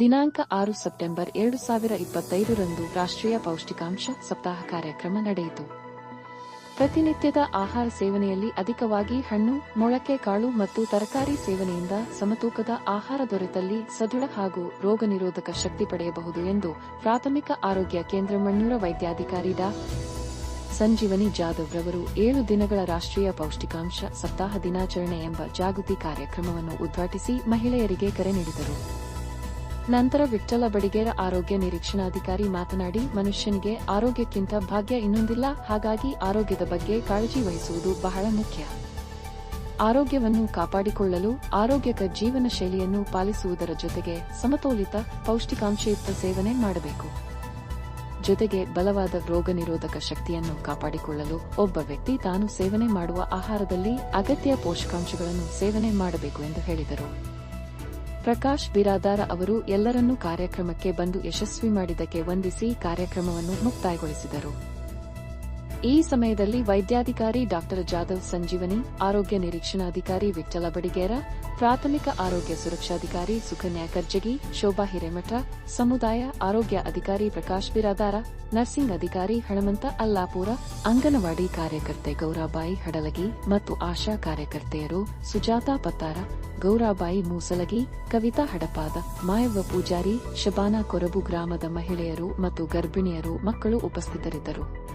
ದಿನಾಂಕ ಆರು ಸೆಪ್ಟೆಂಬರ್ ಎರಡು ಸಾವಿರ ಇಪ್ಪತ್ತೈದರಂದು ರಾಷ್ಟ್ರೀಯ ಪೌಷ್ಟಿಕಾಂಶ ಸಪ್ತಾಹ ಕಾರ್ಯಕ್ರಮ ನಡೆಯಿತು. ಪ್ರತಿನಿತ್ಯದ ಆಹಾರ ಸೇವನೆಯಲ್ಲಿ ಅಧಿಕವಾಗಿ ಹಣ್ಣು, ಮೊಳಕೆ, ಕಾಳು ಮತ್ತು ತರಕಾರಿ ಸೇವನೆಯಿಂದ ಸಮತೂಕದ ಆಹಾರ ದೊರೆತಲ್ಲಿ ಸದೃಢ ಹಾಗೂ ರೋಗ ನಿರೋಧಕ ಶಕ್ತಿ ಪಡೆಯಬಹುದು ಎಂದು ಪ್ರಾಥಮಿಕ ಆರೋಗ್ಯ ಕೇಂದ್ರ ಮಣ್ಣೂರ ವೈದ್ಯಾಧಿಕಾರಿ ಡಾ. ಸಂಜೀವನಿ ಜಾಧವ್ ರವರು ಏಳು ದಿನಗಳ ರಾಷ್ಟ್ರೀಯ ಪೌಷ್ಟಿಕಾಂಶ ಸಪ್ತಾಹ ದಿನಾಚರಣೆ ಎಂಬ ಜಾಗೃತಿ ಕಾರ್ಯಕ್ರಮವನ್ನು ಉದ್ಘಾಟಿಸಿ ಮಹಿಳೆಯರಿಗೆ ಕರೆ ನೀಡಿದರು. ನಂತರ ವಿಠ್ಠಲ ಬಡಿಗೇರ ಆರೋಗ್ಯ ನಿರೀಕ್ಷಣಾಧಿಕಾರಿ ಮಾತನಾಡಿ, ಮನುಷ್ಯನಿಗೆ ಆರೋಗ್ಯಕ್ಕಿಂತ ಭಾಗ್ಯ ಇನ್ನೊಂದಿಲ್ಲ, ಹಾಗಾಗಿ ಆರೋಗ್ಯದ ಬಗ್ಗೆ ಕಾಳಜಿ ವಹಿಸುವುದು ಬಹಳ ಮುಖ್ಯ. ಆರೋಗ್ಯವನ್ನು ಕಾಪಾಡಿಕೊಳ್ಳಲು, ಆರೋಗ್ಯಕ ಜೀವನ ಶೈಲಿಯನ್ನು ಪಾಲಿಸುವುದರ ಜೊತೆಗೆ ಸಮತೋಲಿತ, ಪೌಷ್ಟಿಕಾಂಶಯುಕ್ತ ಸೇವನೆ ಮಾಡಬೇಕು. ಜೊತೆಗೆ ಬಲವಾದ ರೋಗ ನಿರೋಧಕ ಶಕ್ತಿಯನ್ನು ಕಾಪಾಡಿಕೊಳ್ಳಲು, ಒಬ್ಬ ವ್ಯಕ್ತಿ ತಾನು ಸೇವನೆ ಮಾಡುವ ಆಹಾರದಲ್ಲಿ ಅಗತ್ಯ ಪೋಷಕಾಂಶಗಳನ್ನು ಸೇವನೆ ಮಾಡಬೇಕು ಎಂದು ಹೇಳಿದರು. ಪ್ರಕಾಶ್ ಬಿರಾದಾರ ಅವರು ಎಲ್ಲರನ್ನೂ ಕಾರ್ಯಕ್ರಮಕ್ಕೆ ಬಂದು ಯಶಸ್ವಿ ಮಾಡಿದ್ದಕ್ಕೆ ವಂದಿಸಿ ಕಾರ್ಯಕ್ರಮವನ್ನು ಮುಕ್ತಾಯಗೊಳಿಸಿದರು. ಈ ಸಮಯದಲ್ಲಿ ವೈದ್ಯಾಧಿಕಾರಿ ಡಾಕ್ಟರ್ ಜಾಧವ್ ಸಂಜೀವನಿ, ಆರೋಗ್ಯ ನಿರೀಕ್ಷಣಾಧಿಕಾರಿ ವಿಠಲ ಬಡಿಗೇರ, ಪ್ರಾಥಮಿಕ ಆರೋಗ್ಯ ಸುರಕ್ಷಾಧಿಕಾರಿ ಸುಕನ್ಯಾ ಕರ್ಜಗಿ ಶೋಭಾ ಹಿರೇಮಠ, ಸಮುದಾಯ ಆರೋಗ್ಯ ಅಧಿಕಾರಿ ಪ್ರಕಾಶ್ ಬಿರಾದಾರ, ನರ್ಸಿಂಗ್ ಅಧಿಕಾರಿ ಹಣಮಂತ ಅಲ್ಲಾಪುರ, ಅಂಗನವಾಡಿ ಕಾರ್ಯಕರ್ತೆ ಗೌರಾಬಾಯಿ ಹಡಲಗಿ ಮತ್ತು ಆಶಾ ಕಾರ್ಯಕರ್ತೆಯರು ಸುಜಾತಾ ಪತ್ತಾರ, ಗೌರಾಬಾಯಿ ಮೂಸಲಗಿ, ಕವಿತಾ ಹಡಪಾದ, ಮಾಯವ್ವ ಪೂಜಾರಿ, ಶಬಾನಾ ಕೊರಬು ಗ್ರಾಮದ ಮಹಿಳೆಯರು ಮತ್ತು ಗರ್ಭಿಣಿಯರು ಮಕ್ಕಳು ಉಪಸ್ಥಿತರಿದ್ದರು.